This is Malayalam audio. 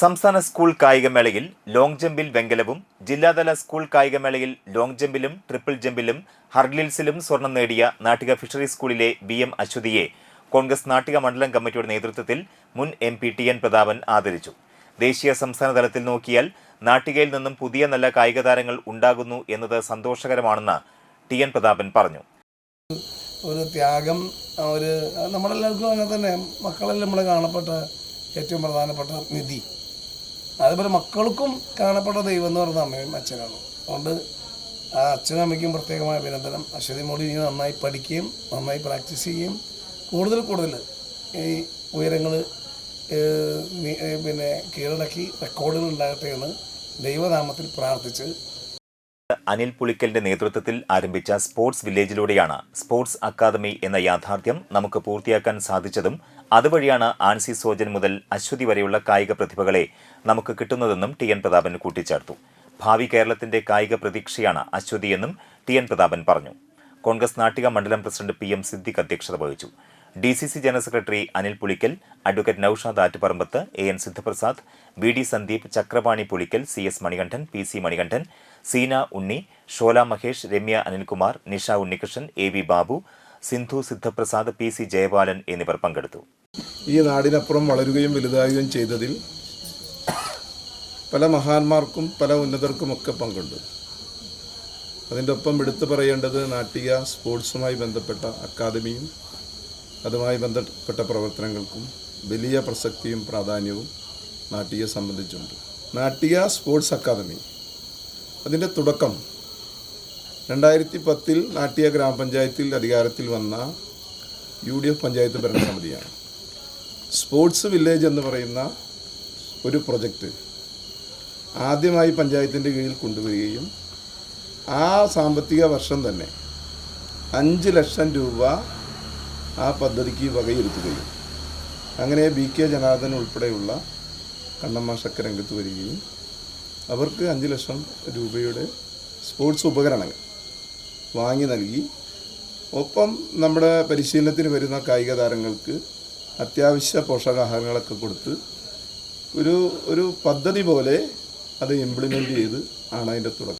സംസ്ഥാന സ്കൂൾ കായികമേളയിൽ ലോങ് ജമ്പിൽ വെങ്കലവും ജില്ലാതല സ്കൂൾ കായികമേളയിൽ ലോങ് ജമ്പിലും ട്രിപ്പിൾ ജമ്പിലും ഹർഡിൽസിലും സ്വർണം നേടിയ നാട്ടിക ഫിഷറീസ് സ്കൂളിലെ ബി എം അശ്വതിയെ കോൺഗ്രസ് നാട്ടിക മണ്ഡലം കമ്മിറ്റിയുടെ നേതൃത്വത്തിൽ മുൻ M P T N Prathapan ആദരിച്ചു. ദേശീയ സംസ്ഥാന തലത്തിൽ നോക്കിയാൽ നാട്ടികയിൽ നിന്നും പുതിയ നല്ല കായിക താരങ്ങൾ ഉണ്ടാകുന്നു എന്നത് സന്തോഷകരമാണെന്ന് ടി എൻ പ്രതാപൻ പറഞ്ഞു. ഒരു ത്യാഗം ഒരു നമ്മളെല്ലാവർക്കും അങ്ങനെ തന്നെ മക്കളെല്ലാം നമ്മളെ കാണപ്പെട്ട ഏറ്റവും പ്രധാനപ്പെട്ട നിധി. അതേപോലെ മക്കൾക്കും കാണപ്പെട്ട ദൈവം എന്ന് പറയുന്നത് അമ്മയും അച്ഛനാണ്. അതുകൊണ്ട് ആ അച്ഛനും അമ്മയ്ക്കും പ്രത്യേകമായ അഭിനന്ദനം. അശ്വതി മോളി ഇനി നന്നായി പഠിക്കുകയും നന്നായി പ്രാക്ടീസ് ചെയ്യുകയും കൂടുതൽ കൂടുതൽ ഈ ഉയരങ്ങൾ പിന്നെ കീഴടക്കി റെക്കോർഡുകൾ ഉണ്ടാകട്ടെ എന്ന് ദൈവനാമത്തിൽ പ്രാർത്ഥിച്ച് അനിൽ പുളിക്കലിന്റെ നേതൃത്വത്തിൽ ആരംഭിച്ച സ്പോർട്സ് വില്ലേജിലൂടെയാണ് സ്പോർട്സ് അക്കാദമി എന്ന യാഥാർത്ഥ്യം നമുക്ക് പൂർത്തിയാക്കാൻ സാധിച്ചതും അതുവഴിയാണ് ആൻസി സോജൻ മുതൽ അശ്വതി വരെയുള്ള കായിക പ്രതിഭകളെ നമുക്ക് കിട്ടുന്നതെന്നും ടി എൻ പ്രതാപൻ കൂട്ടിച്ചേർത്തു. ഭാവി കേരളത്തിന്റെ കായിക പ്രതീക്ഷയാണ് അശ്വതിയെന്നും ടി എൻ പ്രതാപൻ പറഞ്ഞു. കോൺഗ്രസ് നാട്ടിക മണ്ഡലം പ്രസിഡന്റ് പി എം സിദ്ദിഖ് അധ്യക്ഷത വഹിച്ചു. D C C general secretary Anil Pulikkal advocate Naushad Attuparambath A N Sidhaprasad V D Sandeep Chakrapani Pulikkal C S Manikandan P C Manikandan Seena Unni Shola Mahesh Ramya Anilkumar Nisha Unnikrishnan A V Babu Sindhu Sidhaprasad P C Jayapalan എന്നിവർ പങ്കെടുത്തു. ഈ നാടിനപ്പുറം വളരുകയും വലുതാകുകയും ചെയ്തതിൽ പല മഹാന്മാർക്കും പല ഉന്നതർക്കുമൊക്കെ പങ്കുണ്ട്. അതിന്റെ ഒപ്പം എടുത്തു പറയേണ്ടത് നാട്ടിക സ്പോർട്സുമായി ബന്ധപ്പെട്ട അക്കാദമിയും അതുമായി ബന്ധപ്പെട്ട പ്രവർത്തനങ്ങൾക്കും വലിയ പ്രസക്തിയും പ്രാധാന്യവും നാട്ടിയെ സംബന്ധിച്ചുണ്ട്. നാട്ടിയ സ്പോർട്സ് അക്കാദമി. അതിന്റെ തുടക്കം രണ്ടായിരത്തി പത്തിൽ നാട്ടിയ ഗ്രാമപഞ്ചായത്തിൽ അധികാരത്തിൽ വന്ന യു ഡി എഫ് പഞ്ചായത്ത് ഭരണസമിതിയാണ്. സ്പോർട്സ് വില്ലേജ് എന്ന് പറയുന്ന ഒരു പ്രൊജക്റ്റ് ആദ്യമായി പഞ്ചായത്തിന്റെ കീഴിൽ കൊണ്ടുവരികയും ആ സാമ്പത്തിക വർഷം തന്നെ അഞ്ച് ലക്ഷം രൂപ ആ പദ്ധതിക്ക് വകയിരുത്തുകയും അങ്ങനെ ബി കെ ജനാർദ്ദൻ ഉൾപ്പെടെയുള്ള കണ്ണമ്മാഷൊക്കെ രംഗത്ത് വരികയും അവർക്ക് അഞ്ച് ലക്ഷം രൂപയുടെ സ്പോർട്സ് ഉപകരണങ്ങൾ വാങ്ങി നൽകി. ഒപ്പം നമ്മുടെ പരിശീലനത്തിന് വരുന്ന കായിക താരങ്ങൾക്ക് അത്യാവശ്യ പോഷകാഹാരങ്ങളൊക്കെ കൊടുത്ത് ഒരു ഒരു പദ്ധതി പോലെ അത് ഇംപ്ലിമെന്റ് ചെയ്ത് ആണ് അതിന്റെ തുടക്കം.